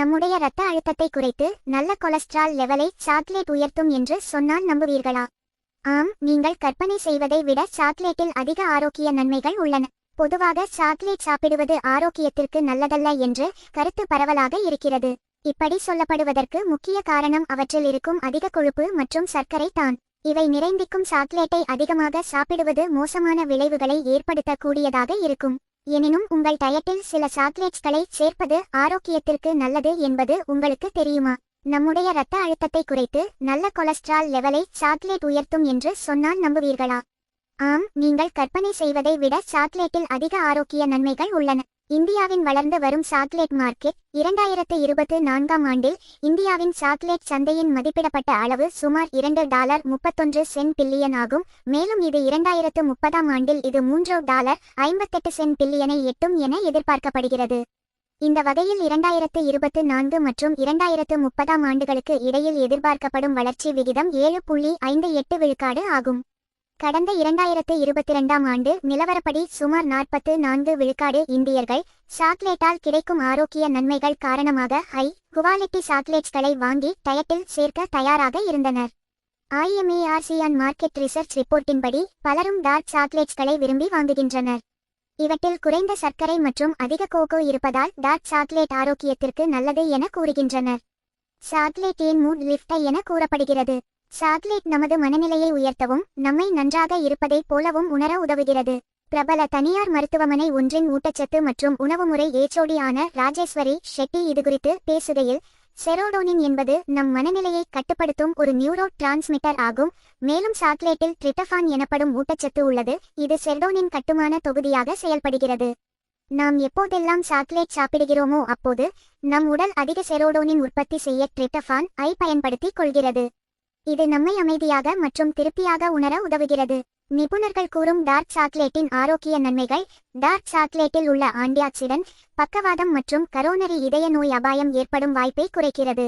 நம்முடைய இரத்த அழுத்தத்தை குறைத்து நல்ல கொலஸ்ட்ரால் லெவலை சாக்லேட் உயர்த்தும் என்று சொன்னால் நம்புவீர்களா? ஆம் நீங்கள் கற்பனை செய்வதை விட சாக்லேட்டில் அதிக ஆரோக்கிய நன்மைகள் உள்ளன. பொதுவாக சாக்லேட் சாப்பிடுவது ஆரோக்கியத்திற்கு நல்லதல்ல என்று கருத்து பரவலாக இருக்கிறது. இப்படி சொல்லப்படுவதற்கு முக்கிய காரணம் அவற்றில் இருக்கும் அதிக கொழுப்பு மற்றும் சர்க்கரை தான். இவை நிறைந்திக்கும் சாக்லேட்டை அதிகமாக சாப்பிடுவது மோசமான விளைவுகளை ஏற்படுத்தக்கூடியதாக இருக்கும். எனினும் உங்கள் டயட்டில் சில சாக்லேட்ஸ்களை சேர்ப்பது ஆரோக்கியத்திற்கு நல்லது என்பது உங்களுக்கு தெரியுமா? நம்முடைய இரத்த அழுத்தத்தை குறைத்து நல்ல கொலஸ்ட்ரால் லெவலை சாக்லேட் உயர்த்தும் என்று சொன்னால் நம்புவீர்களா? ஆம் நீங்கள் கற்பனை செய்வதை விட சாக்லேட்டில் அதிக ஆரோக்கிய நன்மைகள் உள்ளன. இந்தியாவின் வளர்ந்து வரும் சாக்லேட் மார்க்கெட் இரண்டாயிரத்து இருபத்து நான்காம் ஆண்டில் இந்தியாவின் சாக்லேட் சந்தையின் மதிப்பிடப்பட்ட அளவு சுமார் இரண்டு டாலர் முப்பத்தொன்று சென்ட் பில்லியன் ஆகும். மேலும் இது இரண்டாயிரத்து முப்பதாம் ஆண்டில் இது மூன்று டாலர் ஐம்பத்தெட்டு சென்ட் பில்லியனை எட்டும் என எதிர்பார்க்கப்படுகிறது. இந்த வகையில் இரண்டாயிரத்து இருபத்து நான்கு மற்றும் இரண்டாயிரத்து முப்பதாம் ஆண்டுகளுக்கு இடையில் எதிர்பார்க்கப்படும் வளர்ச்சி விகிதம் ஏழு புள்ளி ஐந்து எட்டு விழுக்காடு ஆகும். கடந்த இரண்டாயிரத்து இருபத்தி இரண்டாம் ஆண்டு நிலவரப்படி சுமார் நாற்பத்து நான்கு விழுக்காடு இந்தியர்கள் சாக்லேட்டால் கிடைக்கும் ஆரோக்கிய நன்மைகள் காரணமாக ஹை குவாலிட்டி சாக்லேட்ஸ்களை வாங்கி டயட்டில் சேர்க்க தயாராக இருந்தனர். ஐஎம்ஏஆர்சியான் மார்க்கெட் ரிசர்ச் ரிப்போர்ட்டின்படி பலரும் டார்க் சாக்லேட்ஸ்களை விரும்பி வாங்குகின்றனர். இவற்றில் குறைந்த சர்க்கரை மற்றும் அதிக கோகோ இருப்பதால் டார்க் சாக்லேட் ஆரோக்கியத்திற்கு நல்லது என கூறுகின்றனர். சாக்லேட் ஏன் மூட் லிஃப்டை என கூறப்படுகிறது? சாக்லேட் நமது மனநிலையை உயர்த்தவும் நம்மை நன்றாக இருப்பதைப் போலவும் உணர உதவுகிறது. பிரபல தனியார் மருத்துவமனை ஒன்றின் ஊட்டச்சத்து மற்றும் உணவுமுறை ஏச்சோடியான ராஜேஸ்வரி ஷெட்டி இதுகுறித்து பேசுகையில் செரோடோனின் என்பது நம் மனநிலையை கட்டுப்படுத்தும் ஒரு நியூரோ டிரான்ஸ்மிட்டர் ஆகும். மேலும் சாக்லேட்டில் ட்ரிட்டஃபான் எனப்படும் ஊட்டச்சத்து உள்ளது. இது செரோடோனின் கட்டுமான தொகுதியாக செயல்படுகிறது. நாம் எப்போதெல்லாம் சாக்லேட் சாப்பிடுகிறோமோ அப்போது நம் உடல் அதிக செரோடோனின் உற்பத்தி செய்ய ட்ரிட்டஃபான் ஐ பயன்படுத்திக் கொள்கிறது. இது நம்மை அமைதியாக மற்றும் திருப்தியாக உணர உதவுகிறது. நிபுணர்கள் கூறும் டார்க் சாக்லேட்டின் ஆரோக்கிய நன்மைகள். டார்க் சாக்லேட்டில் உள்ள ஆன்டிஆக்சிடன்ட் பக்கவாதம் மற்றும் கரோனரி இதய நோய் அபாயம் ஏற்படும் வாய்ப்பை குறைக்கிறது.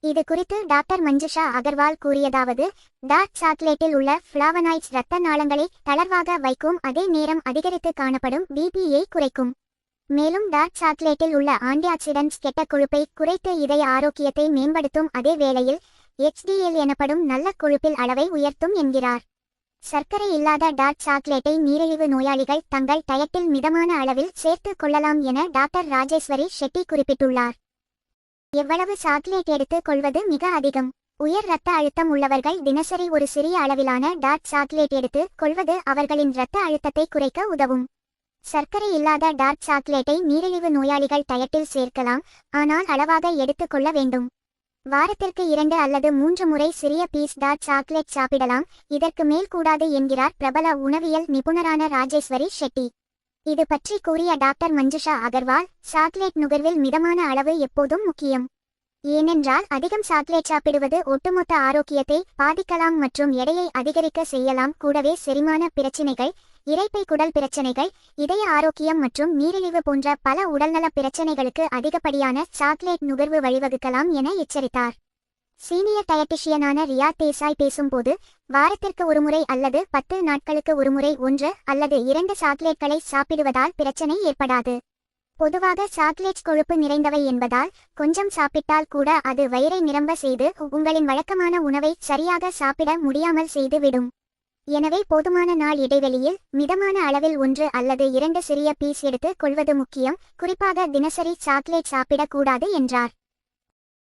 இது குறித்து டாக்டர் மஞ்சுஷா அகர்வால் கூறியதாவது டார்க் சாக்லேட்டில் உள்ள ஃபிளாவனாய்ட்ஸ் இரத்த நாளங்களை தளர்வாக வைக்கும் அதே நேரம் அதிகரித்து காணப்படும் பிபியை குறைக்கும். மேலும் டார்க் சாக்லேட்டில் உள்ள ஆண்டியாக்சிடன்ட்ஸ் கெட்ட கொழுப்பை குறைத்து இதய ஆரோக்கியத்தை மேம்படுத்தும் அதே வேளையில் எச்டிஎல் எனப்படும் நல்ல கொழுப்பில் அளவை உயர்த்தும் என்கிறார். சர்க்கரை இல்லாத டார்க் சாக்லேட்டை நீரிழிவு நோயாளிகள் தங்கள் டயட்டில் மிதமான அளவில் சேர்த்து கொள்ளலாம் என டாக்டர் ராஜேஸ்வரி ஷெட்டி குறிப்பிட்டுள்ளார். எவ்வளவு சாக்லேட் எடுத்துக் கொள்வது மிக அதிகம். உயர் இரத்த அழுத்தம் உள்ளவர்கள் தினசரி ஒரு சிறிய அளவிலான டார்க் சாக்லேட் எடுத்து கொள்வது அவர்களின் இரத்த அழுத்தத்தை குறைக்க உதவும். சர்க்கரை இல்லாத டார்க் சாக்லேட்டை நீரிழிவு நோயாளிகள் டயட்டில் சேர்க்கலாம் ஆனால் அளவாக எடுத்துக் கொள்ள வேண்டும். வாரத்திற்கு இரண்டு அல்லது மூன்று முறை சிறிய பீஸ் டாட் சாக்லேட் சாப்பிடலாம். இதற்கு மேல் கூடாது என்கிறார் பிரபல உணவியல் நிபுணரான ராஜேஸ்வரி ஷெட்டி. இது பற்றி கூறிய டாக்டர் மஞ்சுஷா அகர்வால் சாக்லேட் நுகர்வில் மிதமான அளவு எப்போதும் முக்கியம். ஏனென்றால் அதிகம் சாக்லேட் சாப்பிடுவது ஒட்டுமொத்த ஆரோக்கியத்தை பாதிக்கலாம் மற்றும் எடையை அதிகரிக்க செய்யலாம். கூடவே செரிமான பிரச்சினைகள் இரைப்பை குடல் பிரச்சனைகள் இதய ஆரோக்கியம் மற்றும் நீரிழிவு போன்ற பல உடல்நல பிரச்சனைகளுக்கு அதிகப்படியான சாக்லேட் நுகர்வு வழிவகுக்கலாம் என எச்சரித்தார். சீனியர் டயட்டிஷியனான ரியா தேசாய் பேசும்போது வாரத்திற்கு ஒருமுறை அல்லது பத்து நாட்களுக்கு ஒருமுறை ஒன்று அல்லது இரண்டு சாக்லேட்களை சாப்பிடுவதால் பிரச்சனை ஏற்படாது. பொதுவாக சாக்லேட்ஸ் கொழுப்பு நிறைந்தவை என்பதால் கொஞ்சம் சாப்பிட்டால் கூட அது வயிறை நிரம்ப செய்து உங்களின் வழக்கமான உணவை சரியாக சாப்பிட முடியாமல் செய்துவிடும். எனவே போதுமான நாள் இடைவெளியில் மிதமான அளவில் ஒன்று அல்லது இரண்டு சிறிய பீஸ் எடுத்து கொள்வது முக்கியம். குறிப்பாக தினசரி சாக்லேட் சாப்பிடக்கூடாது என்றார்.